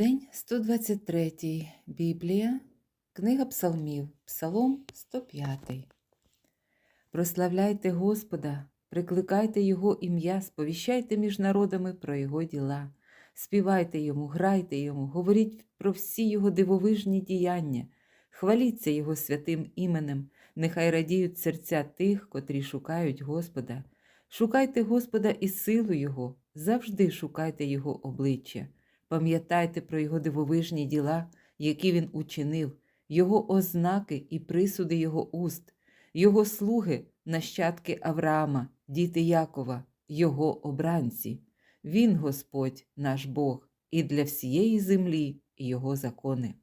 День 123. Біблія, Книга Псалмів, Псалом 105. Прославляйте Господа, прикликайте Його ім'я, сповіщайте між народами про Його діла. Співайте йому, грайте йому, говоріть про всі Його дивовижні діяння, хваліться Його святим іменем, нехай радіють серця тих, котрі шукають Господа. Шукайте Господа і силу Його, завжди шукайте Його обличчя. Пам'ятайте про Його дивовижні діла, які Він учинив, Його ознаки і присуди Його уст, Його слуги, нащадки Авраама, діти Якова, Його обранці. Він, Господь, наш Бог, і для всієї землі Його закони.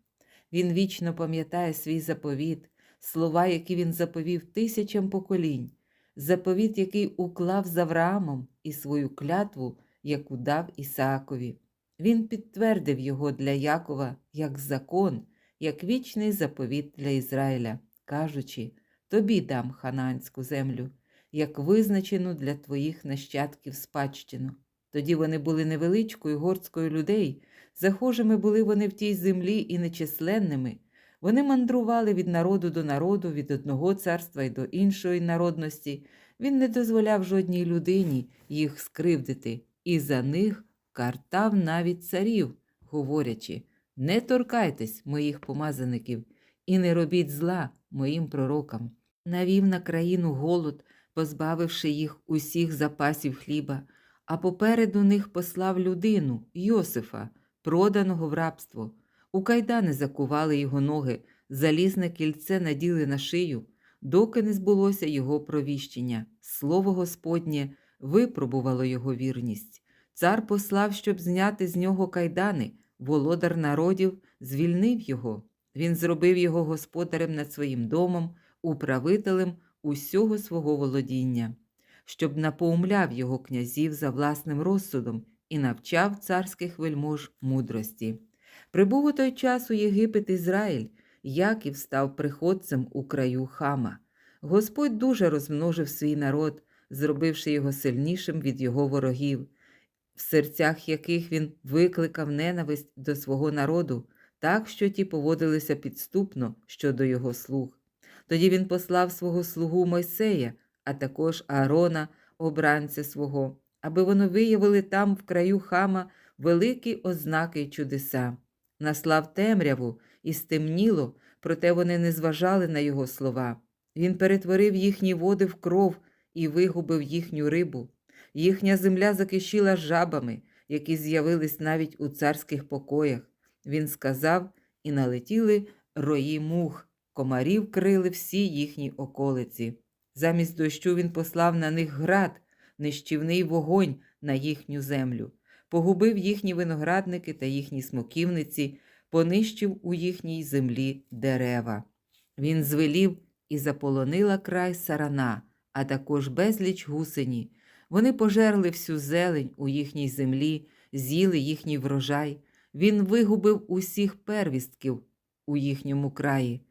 Він вічно пам'ятає свій заповіт, слова, які він заповів тисячам поколінь, заповіт, який уклав з Авраамом, і свою клятву, яку дав Ісаакові. Він підтвердив його для Якова як закон, як вічний заповіт для Ізраїля, кажучи: Тобі дам хананську землю, як визначену для твоїх нащадків спадщину. Тоді вони були невеличкою горською людей, захожими були вони в тій землі і нечисленними. Вони мандрували від народу до народу, від одного царства й до іншої народності. Він не дозволяв жодній людині їх скривдити, і за них картав навіть царів, говорячи: Не торкайтесь моїх помазаників і не робіть зла моїм пророкам. Навів на країну голод, позбавивши їх усіх запасів хліба, а попереду них послав людину Йосифа, проданого в рабство. У кайдани закували його ноги, залізне кільце наділи на шию, доки не збулося його провіщення. Слово Господнє випробувало його вірність. Цар послав, щоб зняти з нього кайдани, володар народів звільнив його. Він зробив його господарем над своїм домом, управителем усього свого володіння, щоб напоумляв його князів за власним розсудом і навчав царських вельмож мудрості. Прибув у той час у Єгипет Ізраїль, Яків став приходцем у краю хама. Господь дуже розмножив свій народ, зробивши його сильнішим від його ворогів в серцях яких він викликав ненависть до свого народу, так що ті поводилися підступно щодо його слуг. Тоді він послав свого слугу Мойсея, а також Аарона, обранця свого, аби вони виявили там, в краю хама, великі ознаки й чудеса. Наслав темряву і стемніло, проте вони не зважали на його слова. Він перетворив їхні води в кров і вигубив їхню рибу. Їхня земля закишіла жабами, які з'явились навіть у царських покоях. Він сказав, і налетіли рої мух, комарів крили всі їхні околиці. Замість дощу він послав на них град, нищівний вогонь на їхню землю, погубив їхні виноградники та їхні смоківниці, понищив у їхній землі дерева. Він звелів і заполонила край сарана, а також безліч гусені. Вони пожерли всю зелень у їхній землі, з'їли їхній врожай. Він вигубив усіх первістків у їхньому краї,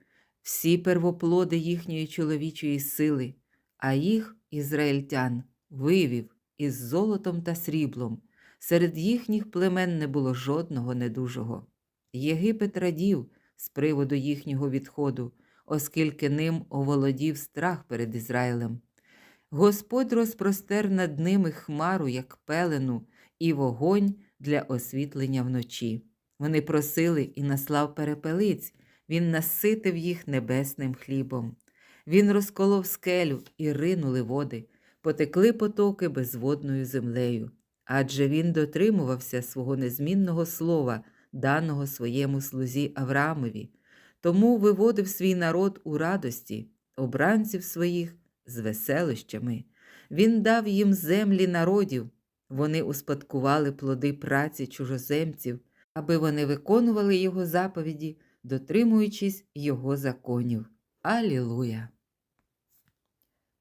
всі первоплоди їхньої чоловічої сили, а їх, ізраїльтян, вивів із золотом та сріблом. Серед їхніх племен не було жодного недужого. Єгипет радів з приводу їхнього відходу, оскільки ним оволодів страх перед Ізраїлем. Господь розпростер над ними хмару, як пелену, і вогонь для освітлення вночі. Вони просили і наслав перепелиць, він наситив їх небесним хлібом. Він розколов скелю і ринули води, потекли потоки безводною землею. Адже він дотримувався свого незмінного слова, даного своєму слузі Авраамові, тому виводив свій народ у радості, обранців своїх з веселищами. Він дав їм землі народів, вони успадкували плоди праці чужоземців, аби вони виконували його заповіді, дотримуючись його законів. Алілуя!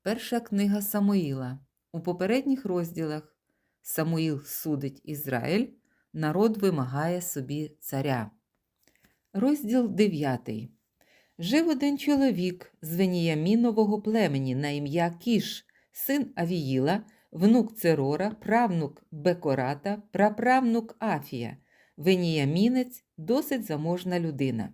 Перша книга Самуїла. У попередніх розділах Самуїл судить Ізраїль, народ вимагає собі царя. Розділ 9. Жив один чоловік з Веніямінового племені на ім'я Кіш, син Авіїла, внук Церора, правнук Бекората, праправнук Афія. Веніямінець досить заможна людина.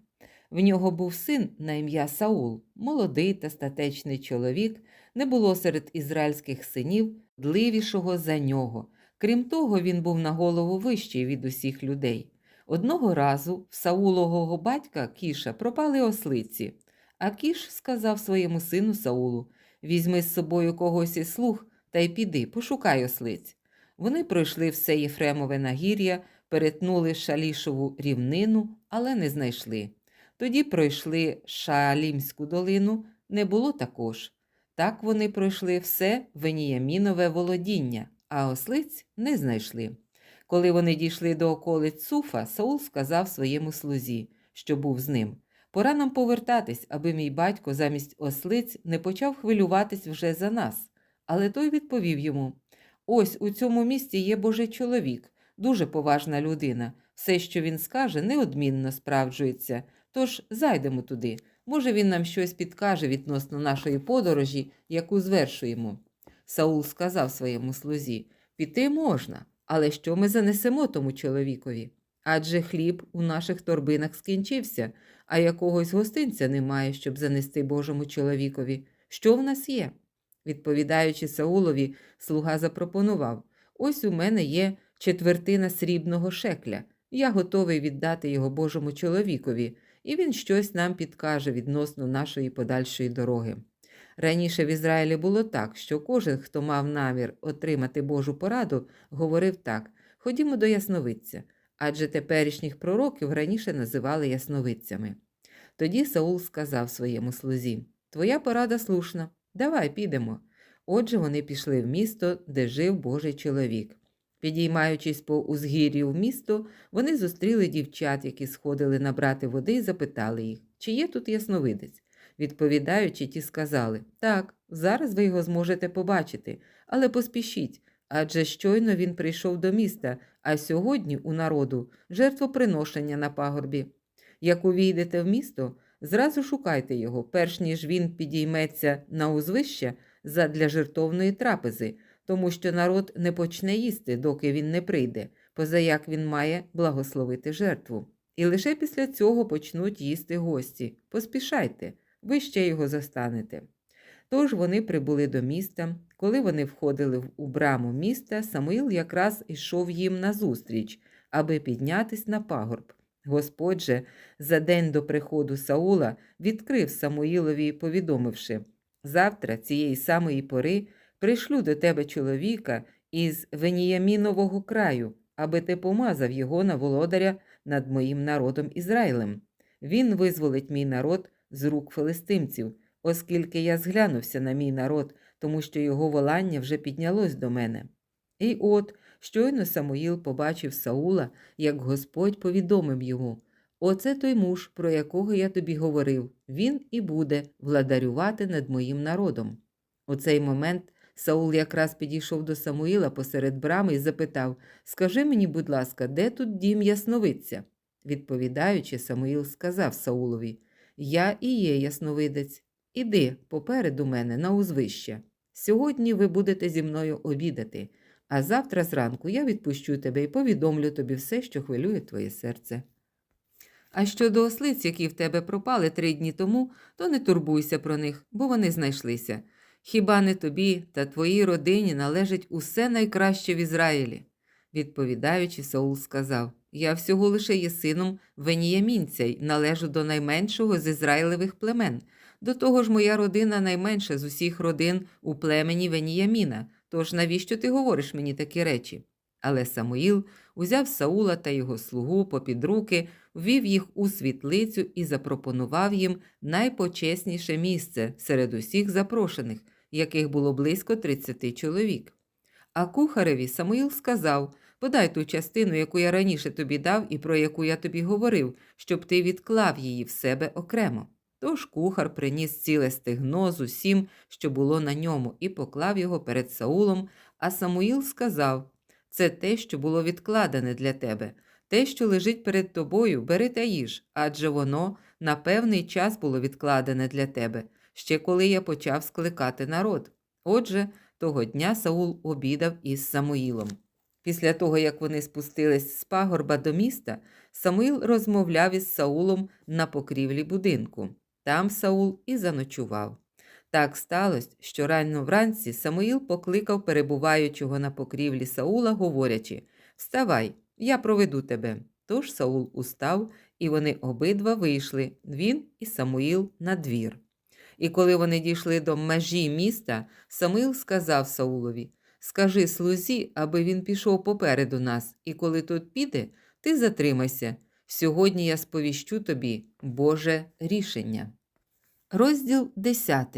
В нього був син на ім'я Саул, молодий та статечний чоловік, не було серед ізраїльських синів дливішого за нього. Крім того, він був на голову вищий від усіх людей. Одного разу в Саулового батька Кіша пропали ослиці, а Кіш сказав своєму сину Саулу: Візьми з собою когось із слуг та й піди, пошукай ослиць. Вони пройшли все Єфремове нагір'я, перетнули Шалішову рівнину, але не знайшли. Тоді пройшли Шаалімську долину, не було також. Так вони пройшли все Веніямінове володіння, а ослиць не знайшли. Коли вони дійшли до околиць Суфа, Саул сказав своєму слузі, що був з ним: Пора нам повертатись, аби мій батько замість ослиць не почав хвилюватись вже за нас. Але той відповів йому: Ось у цьому місті є Божий чоловік, дуже поважна людина. Все, що він скаже, неодмінно справджується. Тож зайдемо туди. Може, він нам щось підкаже відносно нашої подорожі, яку звершуємо. Саул сказав своєму слузі: Піти можна, але що ми занесемо тому чоловікові? Адже хліб у наших торбинах скінчився, а якогось гостинця немає, щоб занести Божому чоловікові. Що в нас є? Відповідаючи Саулові, слуга запропонував: Ось у мене є четвертина срібного шекля. Я готовий віддати його Божому чоловікові, і він щось нам підкаже відносно нашої подальшої дороги. Раніше в Ізраїлі було так, що кожен, хто мав намір отримати Божу пораду, говорив так: ходімо до ясновидця, адже теперішніх пророків раніше називали ясновидцями. Тоді Саул сказав своєму слузі: Твоя порада слушна, давай підемо. Отже, вони пішли в місто, де жив Божий чоловік. Підіймаючись по узгір'ю в місто, вони зустріли дівчат, які сходили набрати води, і запитали їх, чи є тут ясновидець. Відповідаючи, ті сказали так, зараз ви його зможете побачити, але поспішіть, адже щойно він прийшов до міста, а сьогодні у народу жертвоприношення на пагорбі. Як увійдете в місто, зразу шукайте його, перш ніж він підійметься на узвище задля жертовної трапези, тому що народ не почне їсти, доки він не прийде, позаяк він має благословити жертву. І лише після цього почнуть їсти гості. Поспішайте, ви ще його застанете. Тож вони прибули до міста. Коли вони входили у браму міста, Самуїл якраз йшов їм назустріч, аби піднятись на пагорб. Господь же за день до приходу Саула відкрив Самуїлові, повідомивши завтра, цієї самої пори, пришлю до тебе чоловіка із Веніямінового краю, аби ти помазав його на володаря над моїм народом Ізраїлем. Він визволить мій народ з рук филистимців, оскільки я зглянувся на мій народ, тому що його волання вже піднялось до мене. І от щойно Самуїл побачив Саула, як Господь повідомив йому Оце той муж, про якого я тобі говорив, він і буде владарювати над моїм народом. У цей момент Саул якраз підійшов до Самуїла посеред брами і запитав Скажи мені, будь ласка, де тут дім ясновидця? Відповідаючи, Самуїл сказав Саулові Я і є ясновидець. Іди попереду мене на узвище. Сьогодні ви будете зі мною обідати, а завтра зранку я відпущу тебе і повідомлю тобі все, що хвилює твоє серце. А щодо ослиць, які в тебе пропали три дні тому, то не турбуйся про них, бо вони знайшлися. Хіба не тобі та твоїй родині належить усе найкраще в Ізраїлі? Відповідаючи, Саул сказав Я всього лише є сином Веніямінця й належу до найменшого з Ізраїлевих племен. До того ж, моя родина найменша з усіх родин у племені Веніяміна. Тож навіщо ти говориш мені такі речі? Але Самуїл узяв Саула та його слугу попід руки, ввів їх у світлицю і запропонував їм найпочесніше місце серед усіх запрошених, яких було близько 30 чоловік. А кухареві Самуїл сказав Подай ту частину, яку я раніше тобі дав і про яку я тобі говорив, щоб ти відклав її в себе окремо. Тож кухар приніс ціле стегно з усім, що було на ньому, і поклав його перед Саулом, а Самуїл сказав це те, що було відкладене для тебе, те, що лежить перед тобою, бери та їж, адже воно на певний час було відкладене для тебе, ще коли я почав скликати народ. Отже, того дня Саул обідав із Самуїлом. Після того, як вони спустились з пагорба до міста, Самуїл розмовляв із Саулом на покрівлі будинку. Там Саул і заночував. Так сталося, що рано вранці Самуїл покликав перебуваючого на покрівлі Саула, говорячи Вставай, я проведу тебе. Тож Саул устав, і вони обидва вийшли, він і Самуїл, на двір. І коли вони дійшли до межі міста, Самуїл сказав Саулові Скажи слузі, аби він пішов попереду нас, і коли тут піде, ти затримайся. Сьогодні я сповіщу тобі Боже рішення. Розділ 10.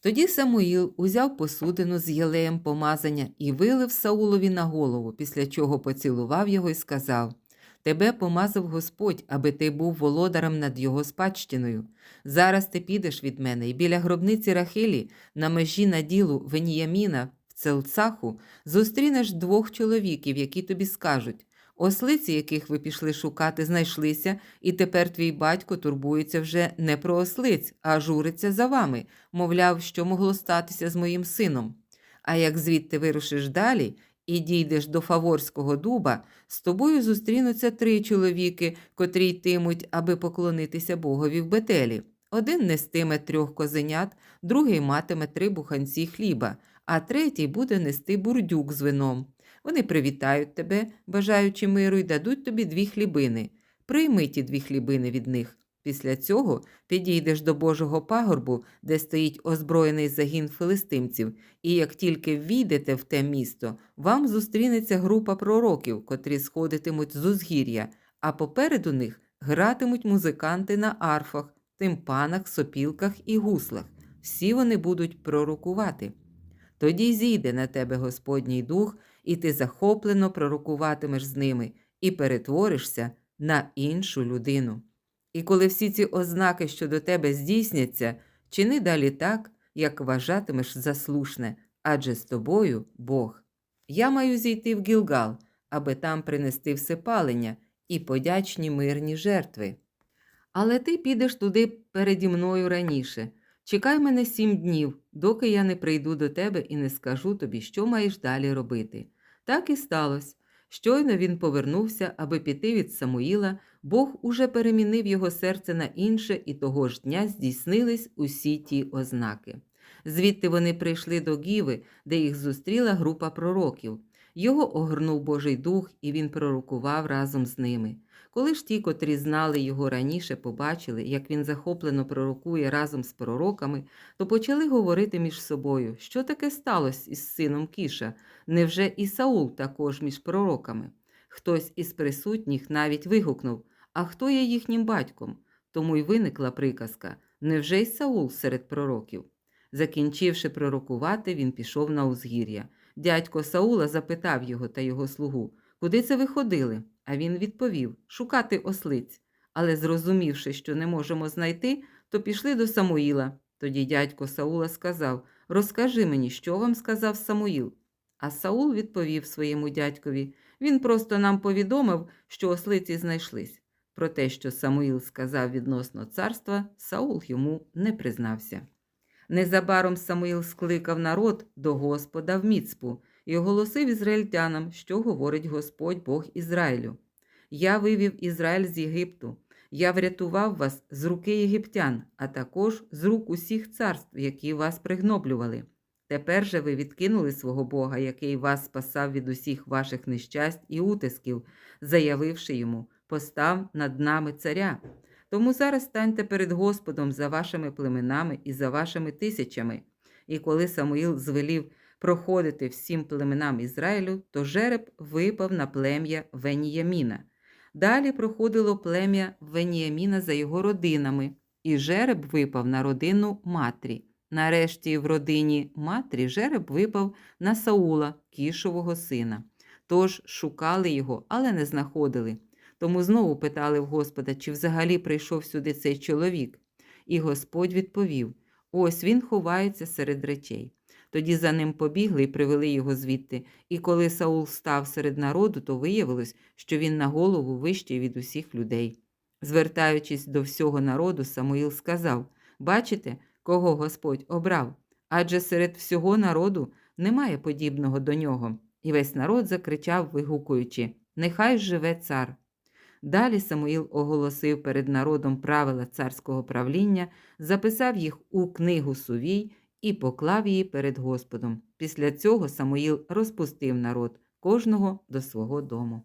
Тоді Самуїл узяв посудину з єлеєм помазання і вилив Саулові на голову, після чого поцілував його і сказав: Тебе помазав Господь, аби ти був володарем над його спадщиною. Зараз ти підеш від мене, і біля гробниці Рахилі, на межі наділу Веніяміна Целцаху, зустрінеш двох чоловіків, які тобі скажуть. Ослиці, яких ви пішли шукати, знайшлися, і тепер твій батько турбується вже не про ослиць, а журиться за вами, мовляв, що могло статися з моїм сином. А як звідти вирушиш далі і дійдеш до Фаворського дуба, з тобою зустрінуться три чоловіки, котрі йтимуть, аби поклонитися Богові в Бетелі. Один нестиме трьох козенят, другий матиме три буханці хліба, а третій буде нести бурдюк з вином. Вони привітають тебе, бажаючи миру, і дадуть тобі дві хлібини. Прийми ті дві хлібини від них. Після цього підійдеш до Божого пагорбу, де стоїть озброєний загін филистимців, і як тільки війдете в те місто, вам зустрінеться група пророків, котрі сходитимуть з узгір'я, а попереду них гратимуть музиканти на арфах, тимпанах, сопілках і гуслах. Всі вони будуть пророкувати. Тоді зійде на тебе Господній дух, і ти захоплено пророкуватимеш з ними і перетворишся на іншу людину. І коли всі ці ознаки щодо тебе здійсняться, чини далі так, як вважатимеш за слушне, адже з тобою Бог. Я маю зійти в Гілгал, аби там принести всепалення і подячні мирні жертви. Але ти підеш туди переді мною раніше. Чекай мене сім днів, доки я не прийду до тебе і не скажу тобі, що маєш далі робити. Так і сталося. Щойно він повернувся, аби піти від Самуїла, Бог уже перемінив його серце на інше, і того ж дня здійснились усі ті ознаки. Звідти вони прийшли до Гіви, де їх зустріла група пророків. Його огорнув Божий дух, і він пророкував разом з ними. Коли ж ті, котрі знали його раніше, побачили, як він захоплено пророкує разом з пророками, то почали говорити між собою, що таке сталося із сином Кіша. Невже і Саул також між пророками? Хтось із присутніх навіть вигукнув А хто є їхнім батьком? Тому й виникла приказка Невже й Саул серед пророків? Закінчивши пророкувати, він пішов на узгір'я. Дядько Саула запитав його та його слугу, куди це ви ходили? А він відповів шукати ослиць. Але, зрозумівши, що не можемо знайти, то пішли до Самуїла. Тоді дядько Саула сказав Розкажи мені, що вам сказав Самуїл. А Саул відповів своєму дядькові він просто нам повідомив, що ослиці знайшлись. Про те, що Самуїл сказав відносно царства, Саул йому не признався. Незабаром Самуїл скликав народ до Господа в Міцпу і оголосив ізраїльтянам, що говорить Господь Бог Ізраїлю. Я вивів Ізраїль з Єгипту, я врятував вас з руки єгиптян, а також з рук усіх царств, які вас пригноблювали. Тепер же ви відкинули свого Бога, який вас спасав від усіх ваших нещасть і утисків, заявивши йому постав над нами царя. Тому зараз станьте перед Господом за вашими племенами і за вашими тисячами. І коли Самуїл звелів проходити всім племенам Ізраїлю, то жереб випав на плем'я Веніяміна. Далі проходило плем'я Веніяміна за його родинами, і жереб випав на родину Матрі. Нарешті в родині Матрі жереб випав на Саула, кішового сина. Тож шукали його, але не знаходили. Тому знову питали в Господа, чи взагалі прийшов сюди цей чоловік. І Господь відповів: ось він ховається серед речей. Тоді за ним побігли і привели його звідти. І коли Саул став серед народу, то виявилось, що він на голову вищий від усіх людей. Звертаючись до всього народу, Самуїл сказав: Бачите, кого Господь обрав? Адже серед всього народу немає подібного до нього. І весь народ закричав, вигукуючи Нехай живе цар. Далі Самуїл оголосив перед народом правила царського правління, записав їх у книгу Сувій і поклав її перед Господом. Після цього Самуїл розпустив народ кожного до свого дому.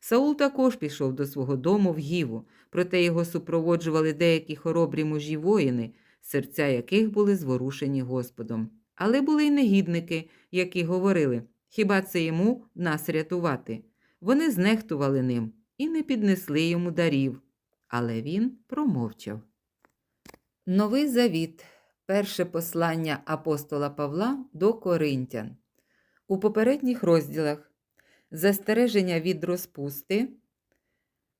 Саул також пішов до свого дому в Гіву, проте його супроводжували деякі хоробрі мужі воїни, серця яких були зворушені Господом. Але були й негідники, які говорили: хіба це йому нас рятувати? Вони знехтували ним і не піднесли йому дарів. Але він промовчав. Новий Завіт. Перше послання апостола Павла до Коринтян. У попередніх розділах застереження від розпусти,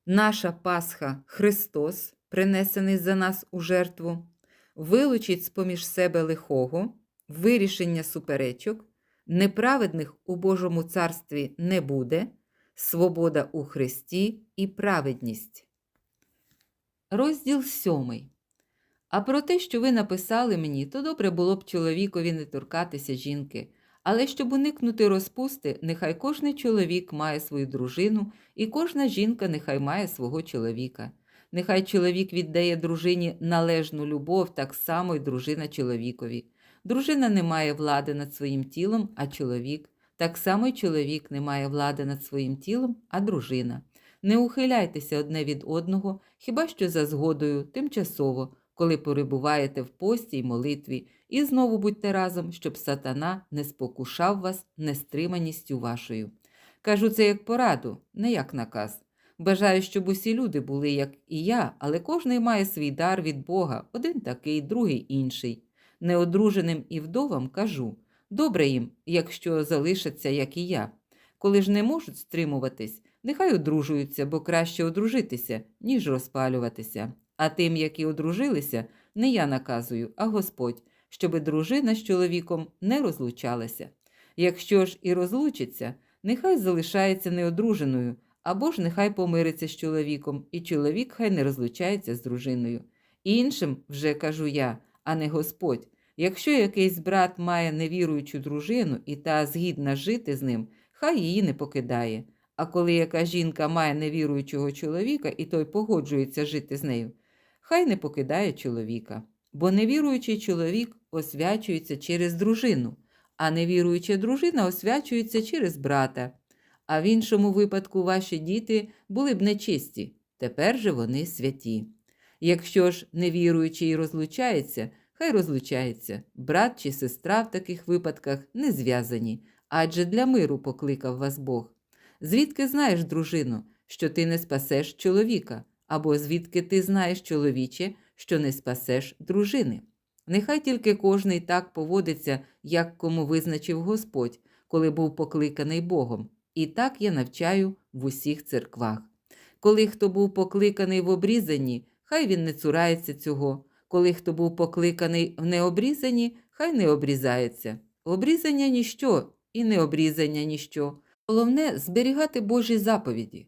наша Пасха Христос, принесений за нас у жертву, вилучить з поміж себе лихого, вирішення суперечок, неправедних у Божому царстві не буде, свобода у Христі і праведність. Розділ сьомий. А про те, що ви написали мені, то добре було б чоловікові не торкатися жінки. Але щоб уникнути розпусти, нехай кожний чоловік має свою дружину, і кожна жінка нехай має свого чоловіка. Нехай чоловік віддає дружині належну любов, так само й дружина чоловікові. Дружина не має влади над своїм тілом, а чоловік. Так само й чоловік не має влади над своїм тілом, а дружина. Не ухиляйтеся одне від одного, хіба що за згодою, тимчасово, коли перебуваєте в пості й молитві, і знову будьте разом, щоб сатана не спокушав вас нестриманістю вашою. Кажу це як пораду, не як наказ. Бажаю, щоб усі люди були, як і я, але кожний має свій дар від Бога, один такий, другий інший. Неодруженим і вдовам кажу добре їм, якщо залишаться, як і я. Коли ж не можуть стримуватись, нехай одружуються, бо краще одружитися, ніж розпалюватися. А тим, які одружилися, не я наказую, а Господь, щоби дружина з чоловіком не розлучалася. Якщо ж і розлучиться, нехай залишається неодруженою, або ж нехай помириться з чоловіком, і чоловік хай не розлучається з дружиною. Іншим вже кажу я, а не Господь. Якщо якийсь брат має невіруючу дружину і та згідна жити з ним, хай її не покидає. А коли яка жінка має невіруючого чоловіка, і той погоджується жити з нею, хай не покидає чоловіка. Бо невіруючий чоловік освячується через дружину, а невіруюча дружина освячується через брата. А в іншому випадку ваші діти були б нечисті, тепер же вони святі. Якщо ж невіруючий розлучається, хай розлучається, брат чи сестра в таких випадках не зв'язані, адже для миру покликав вас Бог. Звідки знаєш, дружину, що ти не спасеш чоловіка, або звідки ти знаєш, чоловіче, що не спасеш дружини? Нехай тільки кожний так поводиться, як кому визначив Господь, коли був покликаний Богом. І так я навчаю в усіх церквах. Коли хто був покликаний в обрізанні, хай він не цурається цього. Коли хто був покликаний в необрізанні, хай не обрізається. Обрізання ніщо і необрізання ніщо. Головне зберігати Божі заповіді.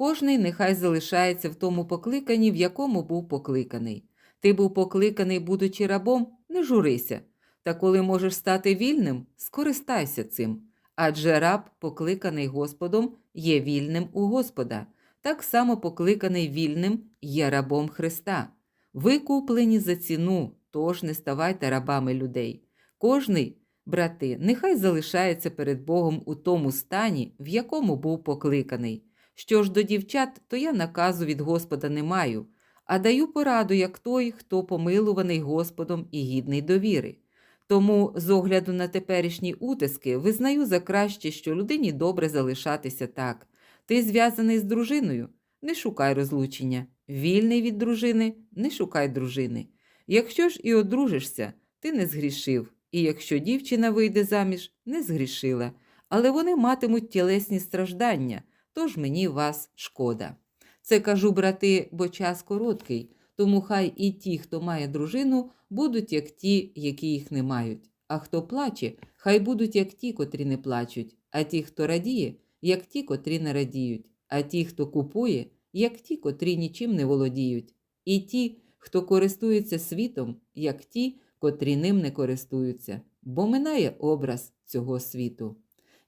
Кожний нехай залишається в тому покликанні, в якому був покликаний. Ти був покликаний, будучи рабом, не журися. Та коли можеш стати вільним, скористайся цим. Адже раб, покликаний Господом, є вільним у Господа, так само покликаний вільним є рабом Христа. Ви куплені за ціну, тож не ставайте рабами людей. Кожний, брати, нехай залишається перед Богом у тому стані, в якому був покликаний. Що ж до дівчат, то я наказу від Господа не маю, а даю пораду, як той, хто помилуваний Господом і гідний довіри. Тому, з огляду на теперішні утиски, визнаю за краще, що людині добре залишатися так. Ти зв'язаний з дружиною, не шукай розлучення. Вільний від дружини, не шукай дружини. Якщо ж і одружишся, ти не згрішив, і якщо дівчина вийде заміж, не згрішила, але вони матимуть тілесні страждання, тож мені вас шкода. Це кажу, брати, бо час короткий, тому хай і ті, хто має дружину, будуть як ті, які їх не мають. А хто плаче, хай будуть як ті, котрі не плачуть, а ті, хто радіє, як ті, котрі не радіють, а ті, хто купує, як ті, котрі нічим не володіють, і ті, хто користується світом, як ті, котрі ним не користуються, бо минає образ цього світу.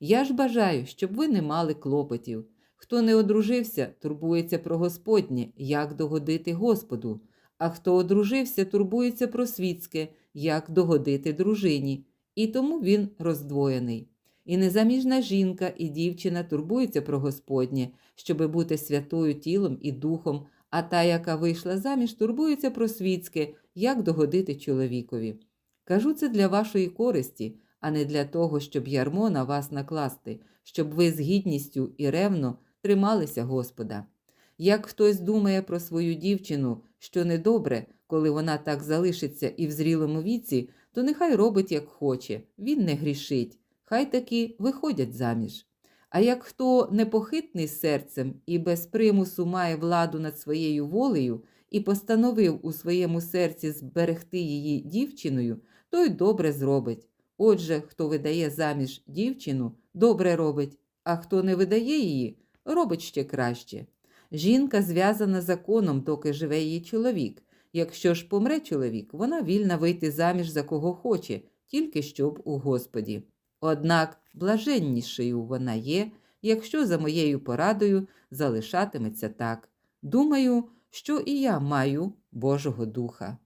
Я ж бажаю, щоб ви не мали клопотів. Хто не одружився, турбується про Господнє, як догодити Господу, а хто одружився, турбується про світське, як догодити дружині, і тому він роздвоєний. І незаміжна жінка і дівчина турбуються про Господнє, щоби бути святою тілом і духом, а та, яка вийшла заміж, турбується про світське, як догодити чоловікові. Кажу це для вашої користі, а не для того, щоб ярмо на вас накласти, щоб ви з гідністю і ревно трималися Господа. Як хтось думає про свою дівчину, що недобре, коли вона так залишиться і в зрілому віці, то нехай робить, як хоче, він не грішить, хай таки виходять заміж. А як хто непохитний серцем і без примусу має владу над своєю волею і постановив у своєму серці зберегти її дівчиною, той добре зробить. Отже, хто видає заміж дівчину, добре робить, а хто не видає її, робить ще краще. Жінка зв'язана законом, доки живе її чоловік. Якщо ж помре чоловік, вона вільна вийти заміж за кого хоче, тільки щоб у Господі. Однак блаженнішою вона є, якщо за моєю порадою залишатиметься так. Думаю, що і я маю Божого Духа.